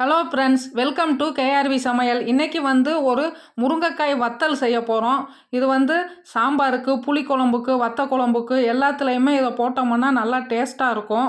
Hello friends welcome to KRV சமையல். இன்றைக்கி வந்து ஒரு முருங்கைக்காய் வத்தல் செய்ய போகிறோம் இது வந்து சாம்பாருக்கு புளிக்குழம்புக்கு வத்த குழம்புக்கு எல்லாத்துலேயுமே இதை போட்டோம்னா நல்லா டேஸ்ட்டாக இருக்கும்.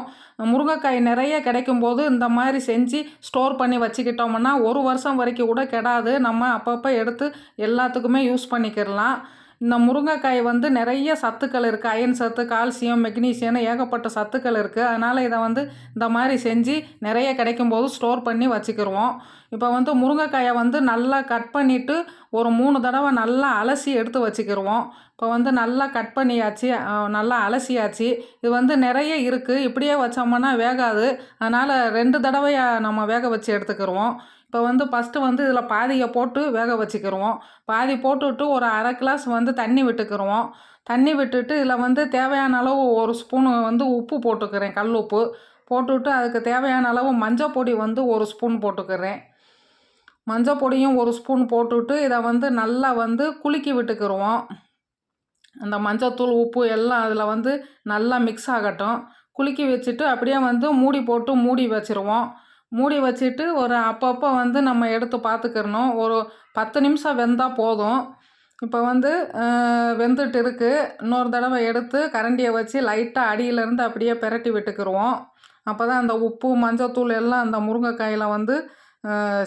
முருங்கைக்காய் நிறைய கிடைக்கும் போது இந்த மாதிரி செஞ்சு ஸ்டோர் பண்ணி வச்சுக்கிட்டோம்னா ஒரு வருஷம் வரைக்கும் கூட கெடாது. நம்ம அப்பப்போ எடுத்து எல்லாத்துக்குமே யூஸ் பண்ணிக்கிடலாம். இந்த முருங்கைக்காய் வந்து நிறைய சத்துக்கள் இருக்குது அயன் சத்து கால்சியம் மெக்னீசியம்னு ஏகப்பட்ட சத்துக்கள் இருக்குது அதனால் இதை வந்து இந்த மாதிரி செஞ்சு நிறைய கிடைக்கும் போது ஸ்டோர் பண்ணி வச்சுக்கிடுவோம் இப்போ வந்து முருங்கைக்காயை வந்து நல்லா கட் பண்ணிவிட்டு ஒரு மூணு தடவை நல்லா அலசி எடுத்து வச்சுக்கிடுவோம் இப்போ வந்து நல்லா கட் பண்ணியாச்சு நல்லா அலசியாச்சு. இது வந்து நிறைய இருக்குது இப்படியே வச்சோம்னா வேகாது. அதனால் ரெண்டு தடவையாக நம்ம வேக வச்சு எடுத்துக்கிருவோம். இப்போ வந்து ஃபஸ்ட்டு வந்து இதில் பாதியை போட்டு வேக வச்சுக்கிருவோம். பாதி போட்டுவிட்டு ஒரு அரை கிளாஸ் வந்து தண்ணி விட்டுக்கிருவோம். தண்ணி விட்டுட்டு இதில் வந்து தேவையான அளவு ஒரு ஸ்பூனு வந்து உப்பு போட்டுக்கிறேன் கல் உப்பு. போட்டுவிட்டு அதுக்கு தேவையான அளவு மஞ்சள் பொடி வந்து ஒரு ஸ்பூன் போட்டுக்கிறேன். மஞ்சள் பொடியும் ஒரு ஸ்பூன் போட்டுவிட்டு இதை வந்து நல்லா வந்து குலுக்கி விட்டுக்கிருவோம். அந்த மஞ்சத்தூள் உப்பு எல்லாம் அதில் வந்து நல்லா மிக்ஸ் ஆகட்டும். குலுக்கி வச்சுட்டு அப்படியே வந்து மூடி போட்டு மூடி வச்சிருவோம். மூடி வச்சுட்டு ஒரு அப்பப்போ வந்து நம்ம எடுத்து பார்த்துக்கிறணும் ஒரு பத்து நிமிஷம் வெந்தால் போதும். இப்போ வந்து வெந்துட்டு இருக்குது இன்னொரு தடவை எடுத்து கரண்டியை வச்சு லைட்டாக அடியிலேருந்து அப்படியே பிரட்டி விட்டுக்கிருவோம். அப்போ தான் அந்த உப்பு மஞ்சத்தூள் எல்லாம் அந்த முருங்கைக்காயில் வந்து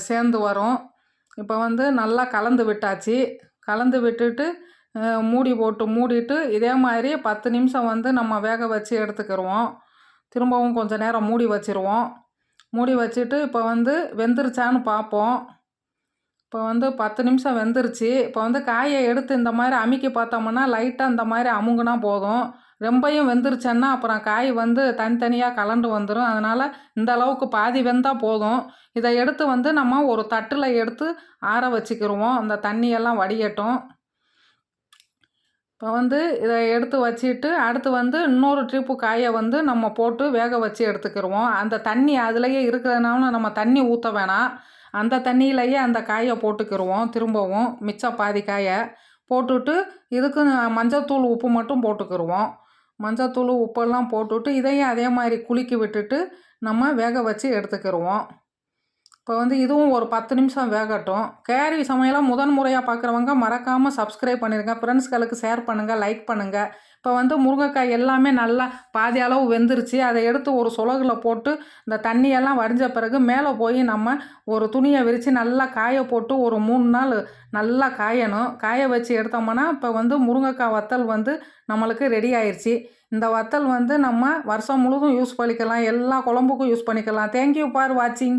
சேர்ந்து வரும். இப்போ வந்து நல்லா கலந்து விட்டாச்சு. கலந்து விட்டுட்டு மூடி போட்டு மூடிட்டு இதே மாதிரி பத்து நிமிஷம் வந்து நம்ம வேக வச்சு எடுத்துக்கிடுவோம் திரும்பவும் கொஞ்சம் நேரம் மூடி வச்சுருவோம். மூடி வச்சுட்டு இப்போ வந்து வெந்துருச்சான்னு பார்ப்போம் இப்போ வந்து பத்து நிமிஷம் வெந்துருச்சு. இப்போ வந்து காயை எடுத்து இந்த மாதிரி அமுக்கி பார்த்தோம்னா லைட்டாக இந்த மாதிரி அமுங்குனா போதும். ரொம்பையும் வெந்துருச்சேன்னா அப்புறம் காய் வந்து தனித்தனியாக கலண்டு வந்துடும் அதனால் இந்த அளவுக்கு பாதி வெந்தால் போதும். இதை எடுத்து வந்து நம்ம ஒரு தட்டில் எடுத்து ஆற வச்சுக்கிடுவோம் அந்த தண்ணியெல்லாம் வடியட்டும். இப்போ வந்து இதை எடுத்து வச்சுட்டு அடுத்து வந்து இன்னொரு ட்ரிப்பு காயை வந்து நம்ம போட்டு வேக வச்சு எடுத்துக்கிருவோம். அந்த தண்ணி அதுலேயே இருக்கிறதுனால நம்ம தண்ணி ஊற்ற வேணாம். அந்த தண்ணியிலையே அந்த காயை போட்டுக்கிடுவோம் திரும்பவும் மிச்ச பாதி காயை போட்டுட்டு இதுக்கு மஞ்சத்தூள் உப்பு மட்டும் போட்டுக்கிடுவோம் மஞ்சத்தூள் உப்பெல்லாம் போட்டுட்டு இதையும் அதே மாதிரி குலுக்கி விட்டுட்டு நம்ம வேக வச்சு எடுத்துக்கிடுவோம் இப்போ வந்து இதுவும் ஒரு பத்து நிமிஷம் வேகட்டும். கேரி சமையலாக முதன் முறையாக பார்க்குறவங்க மறக்காமல் சப்ஸ்கிரைப் பண்ணிடுங்க ஃப்ரெண்ட்ஸ்களுக்கு ஷேர் பண்ணுங்கள் லைக் பண்ணுங்கள் இப்போ வந்து முருங்கைக்காய் எல்லாமே நல்லா பாதி அளவு வெந்துருச்சு. அதை எடுத்து ஒரு சுலகில் போட்டு இந்த தண்ணியெல்லாம் வடிஞ்ச பிறகு மேலே போய் நம்ம ஒரு துணியை விரித்து நல்லா காய போட்டு ஒரு மூணு நாள் நல்லா காயணும். காய வச்சு எடுத்தோம்னா இப்போ வந்து முருங்கைக்காய் வத்தல் வந்து நம்மளுக்கு ரெடி ஆயிடுச்சு இந்த வத்தல் வந்து நம்ம வருஷம் முழுதும் யூஸ் பண்ணிக்கலாம். எல்லா குழம்புக்கும் யூஸ் பண்ணிக்கலாம். தேங்க்யூ ஃபார் வாட்சிங்